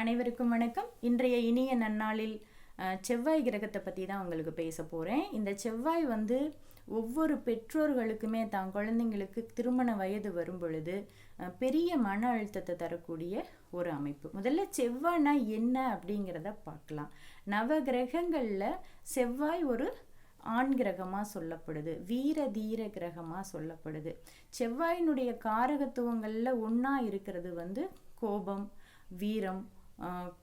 அனைவருக்கும் வணக்கம். இன்றைய இனிய நன்னாளில் செவ்வாய் கிரகத்தை பற்றி தான் உங்களுக்கு பேச போகிறேன் இந்த செவ்வாய் வந்து ஒவ்வொரு பெற்றோர்களுக்குமே தான் குழந்தைங்களுக்கு திருமண வயது வரும் பொழுது பெரிய மன அழுத்தத்தை தரக்கூடிய ஒரு அமைப்பு. முதல்ல செவ்வாய்னா என்ன அப்படிங்கிறத பார்க்கலாம். நவ கிரகங்களில் செவ்வாய் ஒரு ஆண் கிரகமாக சொல்லப்படுது. வீர தீர கிரகமாக சொல்லப்படுது. செவ்வாயினுடைய காரகத்துவங்களில் ஒன்றா இருக்கிறது வந்து கோபம் வீரம்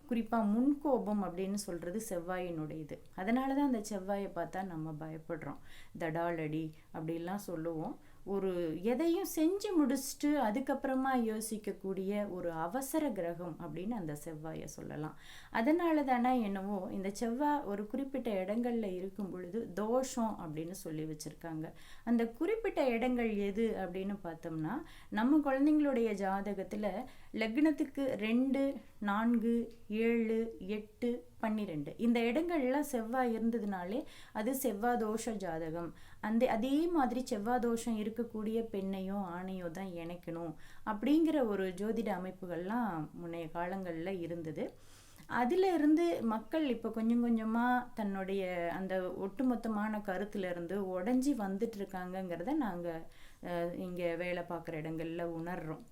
குறிப்பாக முன்கோபம் அப்படின்னு சொல்கிறது செவ்வாயினுடையது. அதனால தான் அந்த செவ்வாயை பார்த்தா நம்ம பயப்படுறோம். தடாலடி அப்படிலாம் சொல்லுவோம். ஒரு எதையும் செஞ்சு முடிச்சுட்டு அதுக்கப்புறமா யோசிக்கக்கூடிய ஒரு அவசர கிரகம் அப்படின்னு அந்த செவ்வாயை சொல்லலாம். அதனால தானே என்னவோ இந்த செவ்வாய் ஒரு குறிப்பிட்ட இடங்கள்ல இருக்கும் பொழுது தோஷம் அப்படின்னு சொல்லி வச்சுருக்காங்க. அந்த குறிப்பிட்ட இடங்கள் எது அப்படின்னு பார்த்தோம்னா நம்ம குழந்தைங்களுடைய ஜாதகத்தில் லக்னத்துக்கு ரெண்டு நான்கு ஏழு எட்டு பன்னிரெண்டு. இந்த இடங்கள்லாம் செவ்வாய் இருந்ததுனாலே அது செவ்வாய் தோஷ ஜாதகம். அந்த அதே மாதிரி செவ்வாய் தோஷம் இருக்கக்கூடிய பெண்ணையோ ஆணையோ தான் இணைக்கணும் அப்படிங்கிற ஒரு ஜோதிட அமைப்புகள்லாம் முன்னைய காலங்களில் இருந்தது. அதில் இருந்து மக்கள் இப்போ கொஞ்சம் கொஞ்சமாக தன்னுடைய அந்த ஒட்டுமொத்தமான கருத்துலேருந்து உடஞ்சி வந்துட்டு இருக்காங்கங்கிறத நாங்கள் இங்கே வேலை பார்க்குற இடங்களில் உணர்கிறோம்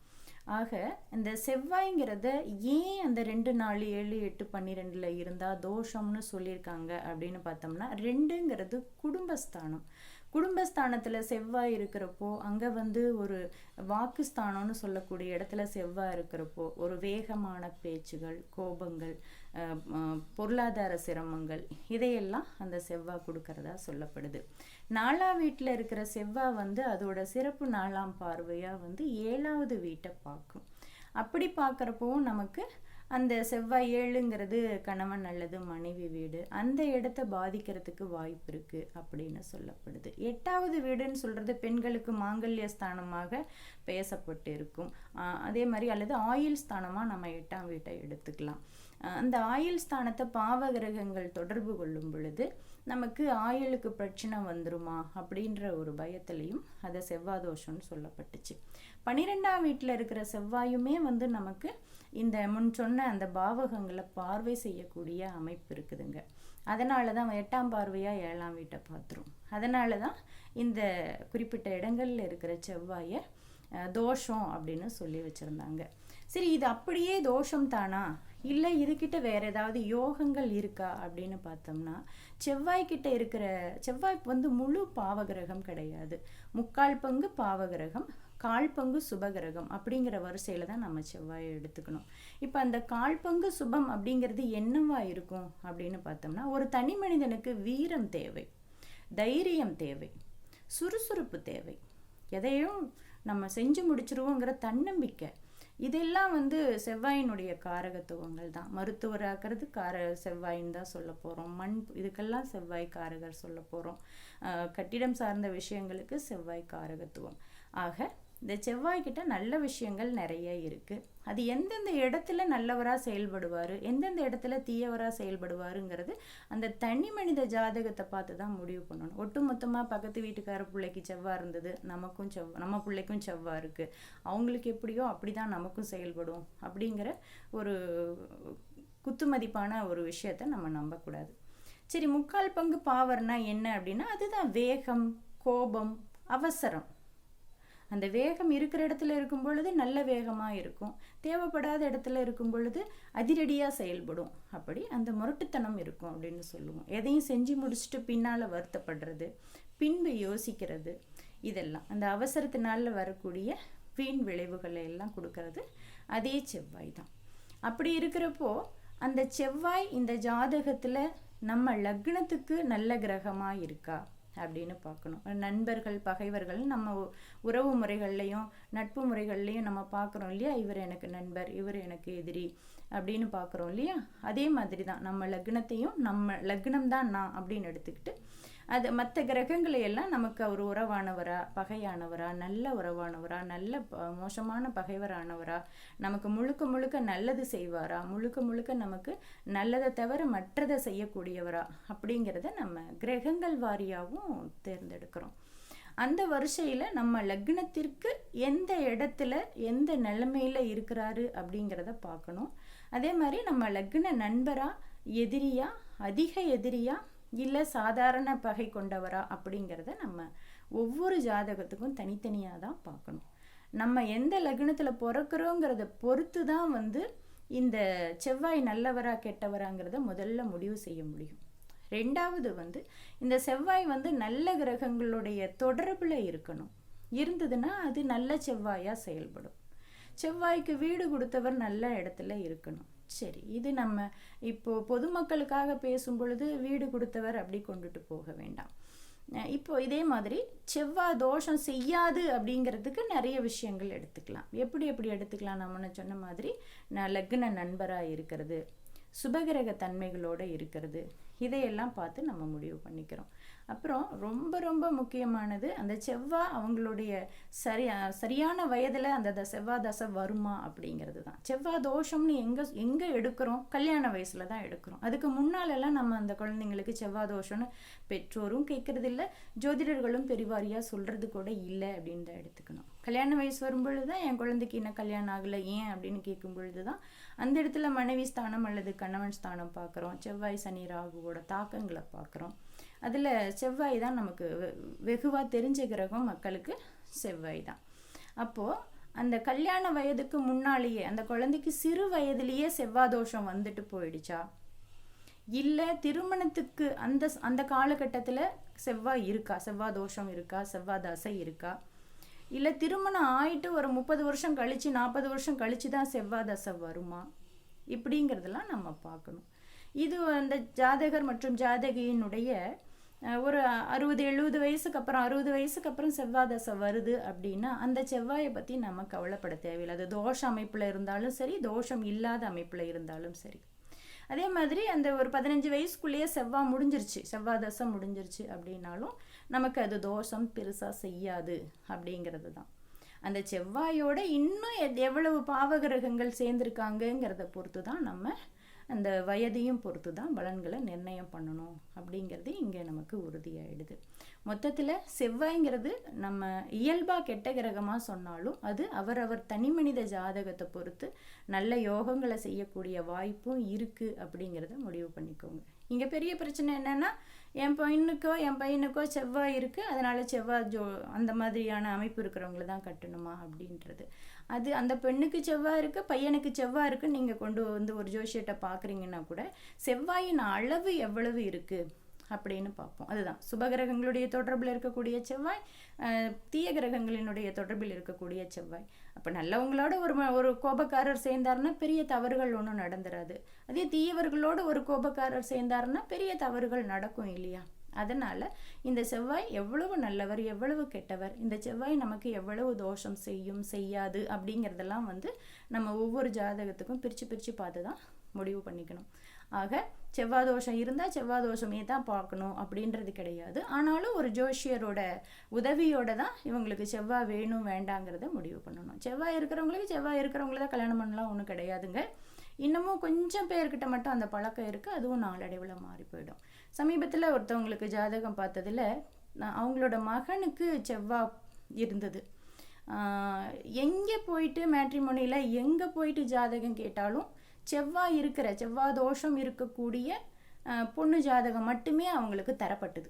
ஆக இந்த செவ்வாய்ங்கிறத ஏன் அந்த ரெண்டு நாலு ஏழு எட்டு பன்னிரெண்டில் இருந்தால் தோஷம்னு சொல்லியிருக்காங்க அப்படின்னு பார்த்தோம்னா ரெண்டுங்கிறது குடும்பஸ்தானம். குடும்பஸ்தானத்தில் செவ்வாய் இருக்கிறப்போ அங்கே வந்து ஒரு வாக்குஸ்தானம்னு சொல்லக்கூடிய இடத்துல செவ்வாய் இருக்கிறப்போ ஒரு வேகமான பேச்சுகள் கோபங்கள் பொருளாதார சிரமங்கள் இதையெல்லாம் அந்த செவ்வாய் கொடுக்கறதா சொல்லப்படுது. நாலாம் வீட்டில் இருக்கிற செவ்வாய் வந்து அதோட சிறப்பு நாலாம் பார்வையாக வந்து ஏழாவது வீட்டை பார்க்கும். அப்படி பார்க்குறப்பவும் நமக்கு அந்த செவ்வாய் ஏழுங்கிறது கணவன் அல்லது மனைவி வீடு அந்த இடத்த பாதிக்கிறதுக்கு வாய்ப்பு இருக்குது அப்படின்னு சொல்லப்படுது. எட்டாவது வீடுன்னு சொல்கிறது பெண்களுக்கு மாங்கல்ய ஸ்தானமாக பேசப்பட்டு இருக்கும் அதே மாதிரி அல்லது ஆயுள் ஸ்தானமாக நம்ம எட்டாம் வீட்டை எடுத்துக்கலாம். அந்த ஆயுள் ஸ்தானத்தை பாவ கிரகங்கள் தொடர்பு கொள்ளும் பொழுது நமக்கு ஆயுளுக்கு பிரச்சனை வந்துருமா அப்படின்ற ஒரு பயத்திலையும் அதை செவ்வாய் தோஷம்னு சொல்லப்பட்டுச்சு. பன்னிரெண்டாம் வீட்டில் இருக்கிற செவ்வாயுமே வந்து நமக்கு இந்த முன் சொன்ன அந்த பாவகங்களை பார்வை செய்யக்கூடிய அமைப்பு இருக்குதுங்க. அதனால தான் எட்டாம் பார்வையாக ஏழாம் வீட்டை பார்த்துரும். அதனால தான் இந்த குறிப்பிட்ட இடங்களில் இருக்கிற செவ்வாயை தோஷம் அப்படின்னு சொல்லி வச்சுருந்தாங்க. சரி இது அப்படியே தோஷம் தானா? இல்லை இதுக்கிட்ட வேற ஏதாவது யோகங்கள் இருக்கா அப்படின்னு பார்த்தோம்னா செவ்வாய்க்கிட்ட இருக்கிற செவ்வாய் வந்து முழு பாவகிரகம் கிடையாது. முக்கால் பங்கு பாவகிரகம் கால் பங்கு சுபகிரகம் அப்படிங்கிற வரிசையில் தான் நம்ம செவ்வாயை எடுத்துக்கணும். இப்போ அந்த கால் பங்கு சுபம் அப்படிங்கிறது என்னவா இருக்கும் அப்படின்னு பார்த்தோம்னா ஒரு தனி மனிதனுக்கு வீரம் தேவை தைரியம் தேவை சுறுசுறுப்பு தேவை. எதையும் நம்ம செஞ்சு முடிச்சிருவோங்கிற தன்னம்பிக்கை இதெல்லாம் வந்து செவ்வாயினுடைய காரகத்துவங்கள் தான். மருத்துவராக்கிறது கார செவ்வாயின்னு தான் சொல்ல போகிறோம் மண் இதுக்கெல்லாம் செவ்வாய் காரகர் சொல்ல போகிறோம் கட்டிடம் சார்ந்த விஷயங்களுக்கு செவ்வாய் காரகத்துவம். ஆக இந்த செவ்வாய்க்கிட்ட நல்ல விஷயங்கள் நிறைய இருக்குது அது எந்தெந்த இடத்துல நல்லவராக செயல்படுவார் எந்தெந்த இடத்துல தீயவராக செயல்படுவாருங்கிறது அந்த தனி மனித ஜாதகத்தை பார்த்து தான் முடிவு பண்ணணும். ஒட்டுமொத்தமாக பக்கத்து வீட்டுக்கார பிள்ளைக்கு செவ்வாய் இருந்தது நமக்கும் செவ் நம்ம பிள்ளைக்கும் செவ்வாய் இருக்குது அவங்களுக்கு எப்படியோ அப்படி தான் நமக்கும் செயல்படும் அப்படிங்கிற ஒரு குத்துமதிப்பான ஒரு விஷயத்தை நம்ம நம்பக்கூடாது. சரி முக்கால் பங்கு பாவர்னா என்ன அப்படின்னா அதுதான் வேகம் கோபம் அவசரம். அந்த வேகம் இருக்கிற இடத்துல இருக்கும் பொழுது நல்ல வேகமாக இருக்கும். தேவைப்படாத இடத்துல இருக்கும் பொழுது அதிரடியாக செயல்படும். அப்படி அந்த முரட்டுத்தனம் இருக்கும் அப்படின்னு சொல்லுவோம். எதையும் செஞ்சு முடிச்சுட்டு பின்னால் வருத்தப்படுறது பின்பு யோசிக்கிறது இதெல்லாம். அந்த அவசரத்தினால வரக்கூடிய வீண் விளைவுகளை எல்லாம் கொடுக்கறது அதே செவ்வாய் தான். அப்படி இருக்கிறப்போ அந்த செவ்வாய் இந்த ஜாதகத்தில் நம்ம லக்னத்துக்கு நல்ல கிரகமாக இருக்கா? அப்படின்னு பார்க்கணும். நண்பர்கள் பகைவர்கள் நம்ம உறவு முறைகள்லையும் நட்பு முறைகள்லையும் நம்ம பார்க்குறோம் இல்லையா? இவர் எனக்கு நண்பர் இவர் எனக்கு எதிரி அப்படின்னு பார்க்குறோம் இல்லையா? அதே மாதிரி தான் நம்ம லக்னத்தையும் நம்ம லக்னம் தான் நான் அப்படின்னு எடுத்துக்கிட்டு அது மற்ற கிரகங்களை எல்லாம் நமக்கு அவர் உறவானவரா பகையானவரா நல்ல உறவானவரா நல்ல மோசமான பகைவரானவரா நமக்கு முழுக்க முழுக்க நல்லது செய்வாரா முழுக்க முழுக்க நமக்கு நல்லதை தவிர மற்றதை செய்யக்கூடியவரா அப்படிங்கிறத நம்ம கிரகங்கள் வாரியாகவும் தேர்ந்தெடுக்கிறோம். அந்த வரிசையில் நம்ம லக்னத்திற்கு எந்த இடத்துல எந்த நிலைமையில் இருக்கிறாரு அப்படிங்கிறத பார்க்கணும். அதே மாதிரி நம்ம லக்ன நண்பராக எதிரியா அதிக எதிரியா இல்லை சாதாரண பகை கொண்டவரா அப்படிங்கிறத நம்ம ஒவ்வொரு ஜாதகத்துக்கும் தனித்தனியாக தான் பார்க்கணும். நம்ம எந்த லக்னத்தில் பிறக்கிறோங்கிறத பொறுத்து தான் வந்து இந்த செவ்வாய் நல்லவரா கெட்டவராங்கிறத முதல்ல முடிவு செய்ய முடியும். ரெண்டாவது வந்து இந்த செவ்வாய் வந்து நல்ல கிரகங்களுடைய தொடர்பில் இருக்கணும். இருந்ததுன்னா அது நல்ல செவ்வாயாக செயல்படும். செவ்வாய்க்கு வீடு கொடுத்தவர் நல்ல இடத்துல இருக்கணும். சரி இது நம்ம இப்போ பொதுமக்களுக்காக பேசும் பொழுது வீடு கொடுத்தவர் அப்படி கொண்டுட்டு போக வேண்டாம். இப்போ இதே மாதிரி செவ்வாய் தோஷம் செய்யாது அப்படிங்கிறதுக்கு நிறைய விஷயங்கள் எடுத்துக்கலாம். எப்படி எப்படி எடுத்துக்கலாம்? நம்ம சொன்ன மாதிரி நான் லக்ன நண்பராக இருக்கிறது சுபகிரக தன்மைகளோடு இருக்கிறது இதையெல்லாம் பார்த்து நம்ம முடிவு பண்ணிக்கிறோம். அப்புறம் ரொம்ப ரொம்ப முக்கியமானது அந்த செவ்வாய் அவங்களுடைய சரியா சரியான வயதில் அந்த த செவ்வாய் தசை வருமா அப்படிங்கிறது தான் செவ்வாய் தோஷம்னு எங்கே எங்கே எடுக்கிறோம்? கல்யாண வயசில் தான் எடுக்கிறோம். அதுக்கு முன்னாலெல்லாம் நம்ம அந்த குழந்தைங்களுக்கு செவ்வாய் தோஷம்னு பெற்றோரும் கேட்கறது இல்லை ஜோதிடர்களும் பெரிவாரியாக சொல்கிறது கூட இல்லை அப்படின்னு தான் எடுத்துக்கணும். கல்யாண வயசு வரும்பொழுது தான் என் குழந்தைக்கு இன்னும் கல்யாணம் ஆகலை ஏன் அப்படின்னு கேட்கும் பொழுது தான் அந்த இடத்துல மனைவி ஸ்தானம் அல்லது கணவன் ஸ்தானம் பார்க்குறோம். செவ்வாய் சனி ராகுவோட தாக்கங்களை பார்க்குறோம். அதில் செவ்வாய் தான் நமக்கு வெகுவாக தெரிஞ்ச கிரகம் மக்களுக்கு செவ்வாய் தான். அப்போது அந்த கல்யாண வயதுக்கு முன்னாலேயே அந்த குழந்தைக்கு சிறு வயதிலேயே செவ்வாய் தோஷம் வந்துட்டு போயிடுச்சா? இல்லை திருமணத்துக்கு அந்த அந்த காலகட்டத்தில் செவ்வாய் இருக்கா? செவ்வாய் தோஷம் இருக்கா? செவ்வாய் தசை இருக்கா? இல்லை திருமணம் ஆயிட்டு ஒரு முப்பது வருஷம் கழித்து நாற்பது வருஷம் கழித்து தான் செவ்வாய் தசை வருமா? இப்படிங்கிறதெல்லாம் நம்ம பார்க்கணும். இது அந்த ஜாதகர் மற்றும் ஜாதகியினுடைய ஒரு அறுபது எழுபது வயசுக்கு அப்புறம் அறுபது வயசுக்கு அப்புறம் செவ்வாய் தசை வருது அப்படின்னா அந்த செவ்வாயை பற்றி நம்ம கவலைப்பட தேவையில்லை. அது தோஷ அமைப்பில் இருந்தாலும் சரி தோஷம் இல்லாத அமைப்பில் இருந்தாலும் சரி. அதே மாதிரி அந்த ஒரு பதினஞ்சு வயசுக்குள்ளேயே செவ்வாய் முடிஞ்சிருச்சு செவ்வாய் தசை முடிஞ்சிருச்சு அப்படின்னாலும் நமக்கு அது தோஷம் பெருசாக செய்யாது அப்படிங்கிறது தான். அந்த செவ்வாயோட இன்னும் எத்- எவ்வளவு பாவகிரகங்கள் சேர்ந்துருக்காங்கங்கிறத பொறுத்து தான் நம்ம அந்த வயதையும் பொறுத்து தான் பலன்களை நிர்ணயம் பண்ணணும் அப்படிங்கிறது இங்கே நமக்கு உறுதியாயிடுது. மொத்தத்தில் செவ்வாய்ங்கிறது நம்ம இயல்பாக கெட்ட கிரகமாக சொன்னாலும் அது அவரவர் தனி மனித ஜாதகத்தை பொறுத்து நல்ல யோகங்களை செய்யக்கூடிய வாய்ப்பும் இருக்குது அப்படிங்கிறத முடிவு பண்ணிக்கோங்க. இங்கே பெரிய பிரச்சனை என்னென்னா என் பொண்ணுக்கோ என் பையனுக்கோ செவ்வாய் இருக்குது அதனால் செவ்வாய் ஜோ அந்த மாதிரியான அமைப்பு இருக்கிறவங்கள தான் கட்டணுமா அப்படின்றது. அது அந்த பெண்ணுக்கு செவ்வாய் இருக்குது பையனுக்கு செவ்வாய் இருக்குன்னு நீங்கள் கொண்டு வந்து ஒரு ஜோசியத்தை பார்க்குறீங்கன்னா கூட செவ்வாயின் அளவு எவ்வளவு இருக்குது அப்படின்னு பார்ப்போம். அதுதான். சுபகிரகங்களுடைய தொடர்பில் இருக்கக்கூடிய செவ்வாய் தீய கிரகங்களினுடைய தொடர்பில் இருக்கக்கூடிய செவ்வாய். அப்போ நல்லவங்களோட ஒரு ம- ஒரு கோபக்காரர் சேர்ந்தாருன்னா பெரிய தவறுகள் ஒன்றும் நடந்துராது. அதே தீயவர்களோட ஒரு கோபக்காரர் சேர்ந்தாருன்னா பெரிய தவறுகள் நடக்கும் இல்லையா? அதனால் இந்த செவ்வாய் எவ்வளவு நல்லவர் எவ்வளவு கெட்டவர் இந்த செவ்வாய் நமக்கு எவ்வளவு தோஷம் செய்யும் செய்யாது அப்படிங்கிறதெல்லாம் வந்து நம்ம ஒவ்வொரு ஜாதகத்துக்கும் பிரித்து பிரித்து பார்த்து தான் முடிவு பண்ணிக்கணும். ஆக செவ்வாய் தோஷம் இருந்தால் செவ்வாய் தோஷமே தான் பார்க்கணும் அப்படின்றது கிடையாது. ஆனாலும் ஒரு ஜோஷியரோட உதவியோட தான் இவங்களுக்கு செவ்வாய் வேணும் வேண்டாங்கிறத முடிவு பண்ணணும். செவ்வாய் இருக்கிறவங்களுக்கு செவ்வாய் இருக்கிறவங்கள தான் கல்யாணம் பண்ணலாம் ஒன்றும் கிடையாதுங்க. இன்னமும் கொஞ்சம் பேர்கிட்ட மட்டும் அந்த பழக்கம் இருக்குது அதுவும் நாளடைவில் மாறி போயிடும். சமீபத்தில் ஒருத்தவங்களுக்கு ஜாதகம் பார்த்ததில் நான் அவங்களோட மகனுக்கு செவ்வா இருந்தது. எங்கே போயிட்டு மேட்ரிமோனியில் எங்கே போயிட்டு ஜாதகம் கேட்டாலும் செவ்வாய் இருக்கிற செவ்வாய் தோஷம் இருக்கக்கூடிய பொண்ணு ஜாதகம் மட்டுமே அவங்களுக்கு தரப்பட்டது.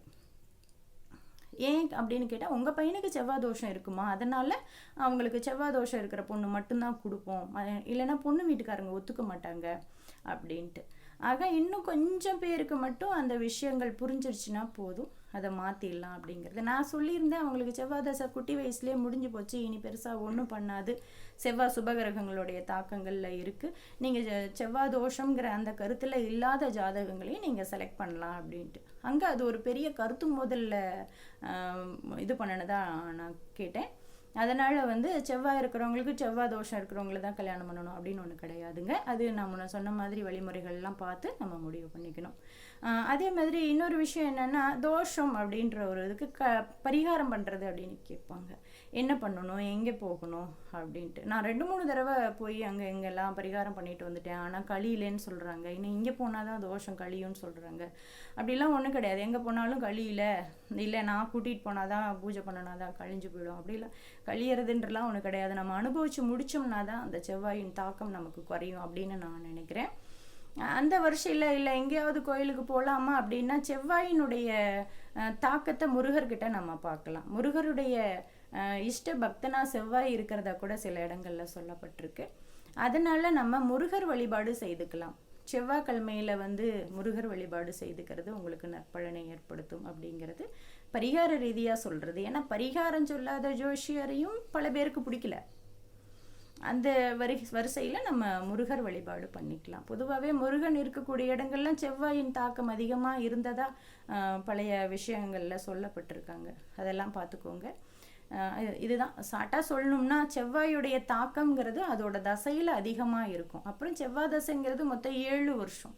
ஏன் அப்படின்னு கேட்டால் உங்கள் பையனுக்கு செவ்வாய் தோஷம் இருக்குமா? அதனால் அவங்களுக்கு செவ்வாய் தோஷம் இருக்கிற பொண்ணு மட்டும்தான் கொடுப்போம். இல்லைன்னா பொண்ணு வீட்டுக்காரங்க ஒத்துக்க மாட்டாங்க அப்படின்ட்டு. ஆக இன்னும் கொஞ்சம் பேருக்கு மட்டும் அந்த விஷயங்கள் புரிஞ்சிருச்சுன்னா போதும். அதை மாற்றிடலாம் அப்படிங்கிறது. நான் சொல்லியிருந்தேன் அவங்களுக்கு செவ்வாய் தசை குட்டி வயசுலேயே முடிஞ்சு போச்சு. இனி பெருசாக ஒன்றும் பண்ணாது. செவ்வாய் சுபகிரகங்களுடைய தாக்கங்களில் இருக்குது நீங்கள் செவ்வாய் தோஷங்கிற அந்த கருத்தில் இல்லாத ஜாதகங்களையும் நீங்கள் செலக்ட் பண்ணலாம் அப்படின்ட்டு. அங்கே அது ஒரு பெரிய கருத்து முதல்ல இது பண்ணினதா நான் கேட்டேன். அதனால் வந்து செவ்வாய் இருக்கிறவங்களுக்கு செவ்வாய் தோஷம் இருக்கிறவங்கள தான் கல்யாணம் பண்ணணும் அப்படின்னு ஒன்று கிடையாதுங்க. அது நம்ம சொன்ன மாதிரி வழிமுறைகள்லாம் பார்த்து நம்ம முடிவு பண்ணிக்கணும். அதே மாதிரி இன்னொரு விஷயம் என்னென்னா தோஷம் அப்படின்ற ஒரு இதுக்கு க பரிகாரம் பண்ணுறது அப்படின்னு கேட்பாங்க. என்ன பண்ணணும்? எங்கே போகணும்? அப்படின்ட்டு. நான் ரெண்டு மூணு தடவை போய் அங்கே எங்கெல்லாம் பரிகாரம் பண்ணிட்டு வந்துட்டேன். ஆனால் கழியிலேன்னு சொல்கிறாங்க இன்னும் இங்கே போனால் தான் தோஷம் கழியும்னு சொல்கிறாங்க அப்படிலாம் ஒன்றும் கிடையாது. எங்கே போனாலும் கழியில இல்லை. நான் கூட்டிகிட்டு போனால் தான் பூஜை பண்ணினா தான் கழிஞ்சு போயிடும். அப்படிலாம் கழியறதுன்றலாம் ஒன்றும் கிடையாது. நம்ம அனுபவித்து முடிச்சோம்னா தான் அந்த செவ்வாயின் தாக்கம் நமக்கு குறையும் அப்படின்னு நான் நினைக்கிறேன். அந்த வருஷம் இல்லை எங்கேயாவது கோயிலுக்கு போகலாமா அப்படின்னா செவ்வாயினுடைய தாக்கத்தை முருகர்கிட்ட நம்ம பார்க்கலாம். முருகருடைய இஷ்ட பக்தனா செவ்வாய் இருக்கிறதா கூட சில இடங்கள்ல சொல்லப்பட்டிருக்கு. அதனால நம்ம முருகர் வழிபாடு செய்துக்கலாம். செவ்வாய்க்கிழமையில வந்து முருகர் வழிபாடு செய்துக்கிறது உங்களுக்கு நற்பலனை ஏற்படுத்தும் அப்படிங்கிறது பரிகார ரீதியாக சொல்றது. ஏன்னா பரிகாரம் சொல்லாத ஜோஷியரையும் பல பேருக்கு பிடிக்கல. அந்த வரி வரிசையில் நம்ம முருகர் வழிபாடு பண்ணிக்கலாம். பொதுவாகவே முருகன் இருக்கக்கூடிய இடங்கள்லாம் செவ்வாயின் தாக்கம் அதிகமாக இருந்ததா பழைய விஷயங்களில் சொல்லப்பட்டிருக்காங்க. அதெல்லாம் பார்த்துக்கோங்க. இதுதான். சாட்டாக சொல்லணும்னா செவ்வாயுடைய தாக்கம்ங்கிறது அதோட தசையில் அதிகமாக இருக்கும். அப்புறம் செவ்வாய் தசைங்கிறது மொத்தம் ஏழு வருஷம்.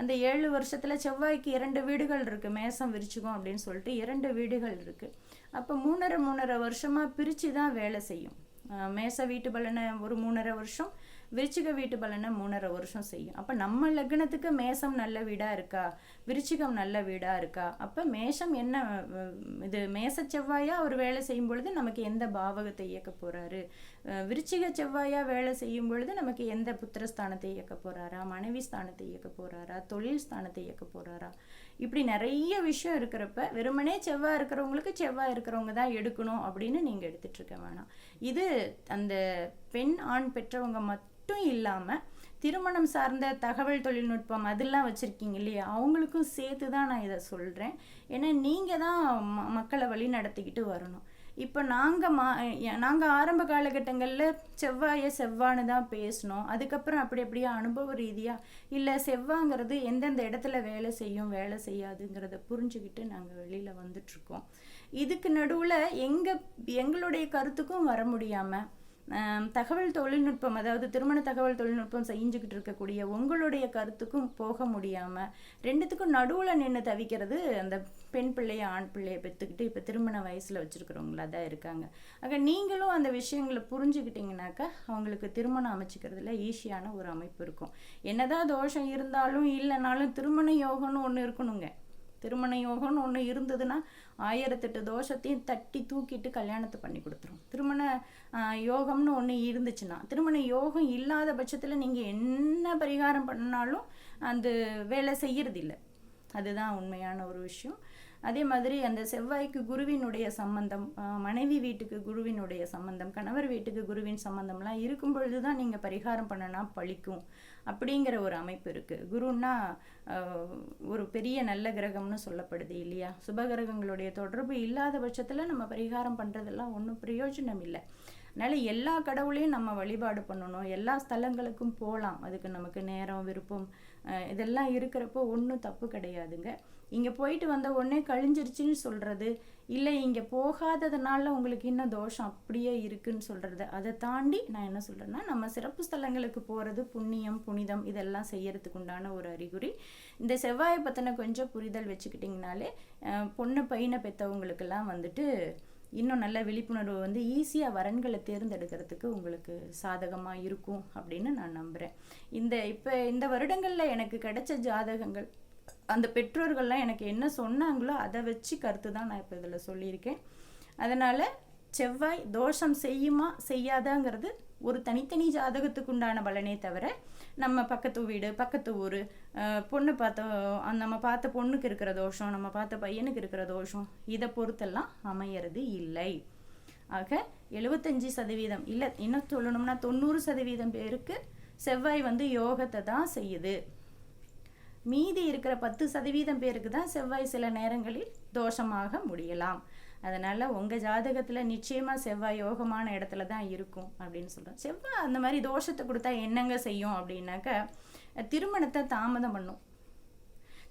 அந்த ஏழு வருஷத்தில் செவ்வாய்க்கு இரண்டு வீடுகள் இருக்குது மேசம் விரிச்சுக்கும் அப்படின்னு சொல்லிட்டு இரண்டு வீடுகள் இருக்குது அப்போ மூணரை மூணரை வருஷமாக பிரித்து தான் வேலை செய்யும். மேச வீட்டு பலனை ஒரு மூணரை வருஷம் விருச்சிக வீட்டு பலனை மூணரை வருஷம் செய்யும். அப்போ நம்ம லக்னத்துக்கு மேசம் நல்ல வீடா இருக்கா? விருச்சிகம் நல்ல வீடா இருக்கா? அப்போ மேஷம் என்ன இது மேச செவ்வாயா அவர் வேலை செய்யும் பொழுது நமக்கு எந்த பாவகத்தை இயக்க போறாரு? விருச்சிக செவ்வாயா வேலை செய்யும் பொழுது நமக்கு எந்த புத்திரஸ்தானத்தை இயக்க போறாரா? மனைவி ஸ்தானத்தை இயக்க போறாரா? தொழில் ஸ்தானத்தை இயக்க போறாரா? இப்படி நிறைய விஷயம் இருக்கிறப்ப வெறுமனே செவ்வாய் இருக்கிறவங்களுக்கு செவ்வாய் இருக்கிறவங்க தான் எடுக்கணும் அப்படின்னு நீங்க எடுத்துட்டு இருக்க வேணாம். இது அந்த பெண் ஆண் பெற்றவங்க மத் மட்டும் இல்லாமல் திருமணம் சார்ந்த தகவல் தொழில்நுட்பம் அதெல்லாம் வச்சுருக்கீங்க இல்லையா? அவங்களுக்கும் சேர்த்து தான் நான் இதை சொல்கிறேன் ஏன்னா நீங்கள் தான் ம மக்களை வழி நடத்திக்கிட்டு வரணும். இப்போ நாங்கள் மா நாங்கள் ஆரம்ப காலகட்டங்களில் செவ்வாயை செவ்வான்னு தான் பேசினோம். அதுக்கப்புறம் அப்படி அப்படியே அனுபவ ரீதியாக இல்லை செவ்வாங்கிறது எந்தெந்த இடத்துல வேலை செய்யும் வேலை செய்யாதுங்கிறத புரிஞ்சுக்கிட்டு நாங்கள் வெளியில் வந்துட்ருக்கோம் இதுக்கு நடுவில் எங்கள் எங்களுடைய கருத்துக்கும் வர முடியாமல் தகவல் தொழில்நுட்பம் அதாவது திருமண தகவல் தொழில்நுட்பம் செஞ்சுக்கிட்டு இருக்கக்கூடிய உங்களுடைய கருத்துக்கும் போக முடியாமல் ரெண்டுத்துக்கும் நடுவில் நின்று தவிக்கிறது அந்த பெண் பிள்ளைய ஆண் பிள்ளையை பெற்றுக்கிட்டு இப்போ திருமண வயசில் வச்சுருக்கிறவங்களா தான் இருக்காங்க. ஆக நீங்களும் அந்த விஷயங்களை புரிஞ்சுக்கிட்டிங்கனாக்கா அவங்களுக்கு திருமணம் அமைச்சிக்கிறதுல ஈஸியான ஒரு அமைப்பு இருக்கும். என்னதான் தோஷம் இருந்தாலும் இல்லைனாலும் திருமண யோகம்னு ஒன்று இருக்கணுங்க. திருமண யோகம்னு ஒன்று இருந்ததுன்னா ஆயிரத்தெட்டு தோஷத்தையும் தட்டி தூக்கிட்டு கல்யாணத்தை பண்ணி கொடுத்துரும். திருமண யோகம்னு ஒன்று இருந்துச்சுன்னா திருமண யோகம் இல்லாத பட்சத்தில் நீங்கள் என்ன பரிகாரம் பண்ணாலும் அந்த வேலை செய்யறதில்ல. அதுதான் உண்மையான ஒரு விஷயம். அதே மாதிரி அந்த செவ்வாய்க்கு குருவினுடைய சம்பந்தம் மனைவி வீட்டுக்கு குருவினுடைய சம்பந்தம் கணவர் வீட்டுக்கு குருவின் சம்பந்தம்லாம் இருக்கும் பொழுது தான் நீங்கள் பரிகாரம் பண்ணனா பழிக்கும். அப்படிங்கிற ஒரு அமைப்பு இருக்குது குருன்னா ஒரு பெரிய நல்ல கிரகம்னு சொல்லப்படுது இல்லையா? சுபகிரகங்களுடைய தொடர்பு இல்லாத பட்சத்தில் நம்ம பரிகாரம் பண்ணுறதெல்லாம் ஒன்றும் பிரயோஜனம் இல்லை. அதனால் எல்லா கடவுளையும் நம்ம வழிபாடு பண்ணணும். எல்லா ஸ்தலங்களுக்கும் போகலாம் அதுக்கு நமக்கு நேரம் விருப்பம் இதெல்லாம் இருக்கிறப்போ ஒன்றும் தப்பு கிடையாதுங்க. இங்கே போயிட்டு வந்த உடனே கழிஞ்சிருச்சுன்னு சொல்கிறது இல்லை இங்கே போகாததுனால உங்களுக்கு இன்னும் தோஷம் அப்படியே இருக்குன்னு சொல்கிறது அதை தாண்டி நான் என்ன சொல்கிறேன்னா நம்ம சிறப்பு ஸ்தலங்களுக்கு போகிறது புண்ணியம் புனிதம் இதெல்லாம் செய்யறதுக்கு உண்டான ஒரு அறிகுறி. இந்த செவ்வாயை பற்றின கொஞ்சம் புரிதல் வச்சுக்கிட்டிங்கனாலே பொண்ணு பையனை பெற்றவங்களுக்கெல்லாம் வந்துட்டு இன்னும் நல்ல விழிப்புணர்வு வந்து ஈஸியாக வரன்களை தேர்ந்தெடுக்கிறதுக்கு உங்களுக்கு சாதகமாக இருக்கும் அப்படின்னு நான் நம்புகிறேன் இந்த இப்போ இந்த வருடங்களில் எனக்கு கிடைச்ச ஜாதகங்கள் அந்த பெற்றோர்கள்லாம் எனக்கு என்ன சொன்னாங்களோ அதை வச்சு கருத்து தான் நான் இப்போ இதில் சொல்லியிருக்கேன். அதனால் செவ்வாய் தோஷம் செய்யுமா செய்யாதாங்கிறது ஒரு தனித்தனி ஜாதகத்துக்கு உண்டான பலனே தவிர நம்ம பக்கத்து வீடு பக்கத்து ஊர் பொண்ணு பார்த்த அந்த நம்ம பார்த்த பொண்ணுக்கு இருக்கிற தோஷம் நம்ம பார்த்த பையனுக்கு இருக்கிற தோஷம் இதை பொறுத்தெல்லாம் அமையறது இல்லை. ஆக எழுபத்தஞ்சி சதவீதம் இல்லை இன்னும் சொல்லணும்னா தொண்ணூறு சதவீதம் பேருக்கு செவ்வாய் வந்து யோகத்தை தான் செய்யுது. மீதி இருக்கிற பத்து சதவீதம் பேருக்கு தான் செவ்வாய் சில நேரங்களில் தோஷமாக முடியலாம். அதனால் உங்கள் ஜாதகத்தில் நிச்சயமாக செவ்வாய் யோகமான இடத்துல தான் இருக்கும் அப்படின்னு சொல்கிறோம் செவ்வாய் அந்த மாதிரி தோஷத்தை கொடுத்தா என்னங்க செய்யும் அப்படின்னாக்க திருமணத்தை தாமதம் பண்ணும்.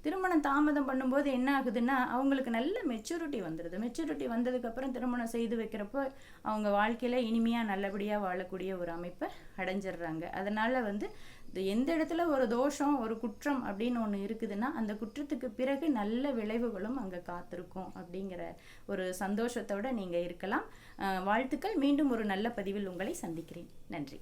திருமணம் தாமதம் பண்ணும்போது என்ன ஆகுதுன்னா அவங்களுக்கு நல்ல மெச்சூரிட்டி வந்துடுது மெச்சூரிட்டி வந்ததுக்கப்புறம் திருமணம் செய்து வைக்கிறப்போ அவங்க வாழ்க்கையில் இனிமையாக நல்லபடியாக வாழக்கூடிய ஒரு அமைப்பை அடைஞ்சிடுறாங்க. அதனால் வந்து எந்த இடத்துல ஒரு தோஷம் ஒரு குற்றம் அப்படின்னு ஒன்று இருக்குதுன்னா அந்த குற்றத்துக்கு பிறகு நல்ல விளைவுகளும் அங்கே காத்திருக்கும் அப்படிங்கிற ஒரு சந்தோஷத்தோட நீங்கள் இருக்கலாம். வாழ்த்துக்கள். மீண்டும் ஒரு நல்ல பதிவில் உங்களை சந்திக்கிறேன். நன்றி.